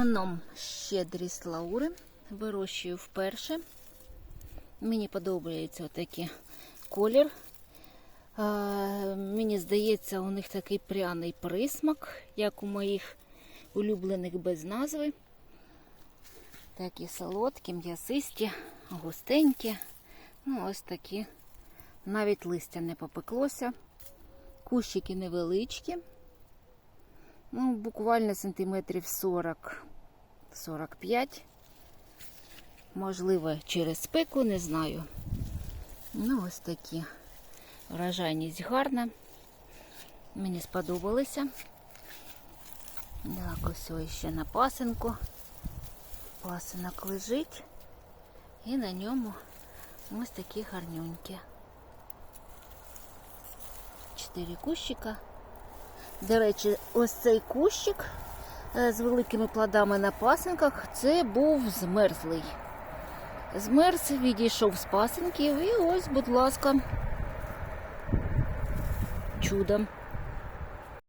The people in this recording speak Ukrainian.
Гном щедрість Лаури. Вирощую вперше. Мені подобається отакий колір. Е, мені здається, у них такий пряний присмак, як у моїх улюблених без назви. Такі солодкі, м'ясисті, густенькі. Ну, ось такі. Навіть листя не попеклося. Кущики невеличкі. Ну, буквально сантиметрів 40-45. Можливо, через спеку, не знаю. Ну, ось такі. Вражайність гарна. Мені сподобалися. Так, ось ось ще на пасинку. Пасинок лежить. І на ньому ось такі гарнюнькі. Чотири кущика. До речі, ось цей кущик з великими плодами на пасинках, це був змерзлий. Змерз, відійшов з пасинків і ось, будь ласка, чудом.